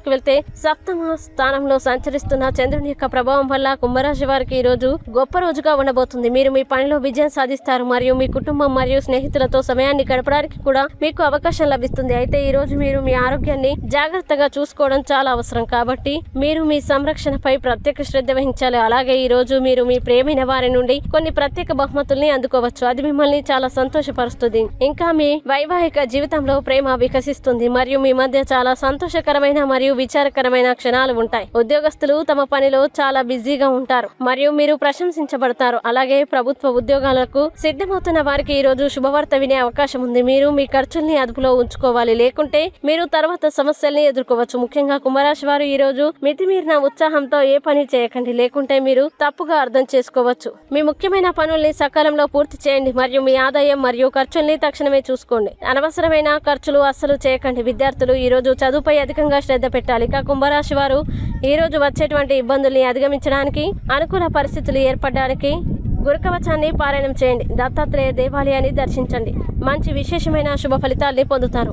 వివరాల్లోకి వెళ్తే సప్తమ స్థానంలో సంచరిస్తున్న చంద్రుని యొక్క ప్రభావం వల్ల కుంభరాశి వారికి ఈ రోజు గొప్ప రోజుగా ఉండబోతుంది. మీరు మీ పనిలో విజయం సాధిస్తారు. మరియు మీ కుటుంబం మరియు స్నేహితులతో సమయాన్ని గడపడానికి కూడా మీకు అవకాశం లభిస్తుంది. అయితే ఈ రోజు మీరు మీ ఆరోగ్యాన్ని జాగ్రత్తగా చూసుకోవడం చాలా అవసరం. కాబట్టి మీరు మీ సంరక్షణపై ప్రత్యేక శ్రద్ధ వహించాలి. అలాగే ఈ రోజు మీరు మీ ప్రేమైన వారి నుండి కొన్ని ప్రత్యేక బహుమతుల్ని అందుకోవచ్చు. అది మిమ్మల్ని చాలా సంతోషపరుస్తుంది. ఇంకా మీ వైవాహిక జీవితంలో ప్రేమ వికసిస్తుంది. మరియు మీ మధ్య చాలా సంతోషకరమైన మరియు విచారకరమైన క్షణాలు ఉంటాయి. ఉద్యోగస్తులు తమ పనిలో చాలా బిజీగా ఉంటారు. మరియు మీరు ప్రశంసించబడతారు. అలాగే ప్రభుత్వ ఉద్యోగాలకు సిద్ధమవుతున్న వారికి ఈ రోజు శుభవార్త వినే అవకాశం ఉంది. మీరు మీ ఖర్చుల్ని అదుపులో ఉంచుకోవాలి. లేకుంటే మీరు తర్వాత సమస్యల్ని ఎదుర్కోవచ్చు. ముఖ్యంగా కుంభరాశి వారు ఈ రోజు మితిమీరిన ఉత్సాహంతో ఏ పని చేయకండి. లేకుంటే మీరు తప్పుగా అర్థం చేసుకోవచ్చు. మీ ముఖ్యమైన పనుల్ని సకాలంలో పూర్తి చేయండి. మరియు మీ ఆదాయం మరియు ఖర్చుల్ని తక్షణమే చూసుకోండి. అనవసరమైన ఖర్చులు అస్సలు చేయకండి. విద్యార్థులు ఈ రోజు చదువుపై అధికంగా శ్రద్ధ పెట్టాలి. ఇక కుంభరాశి వారు ఈ రోజు వచ్చేటువంటి ఇబ్బందుల్ని అధిగమించడానికి అనుకూల పరిస్థితులు ఏర్పడడానికి గురుకవచాన్ని పారాయణం చేయండి. దత్తాత్రేయ దేవాలయాన్ని దర్శించండి. మంచి విశేషమైన శుభ ఫలితాల్ని పొందుతారు.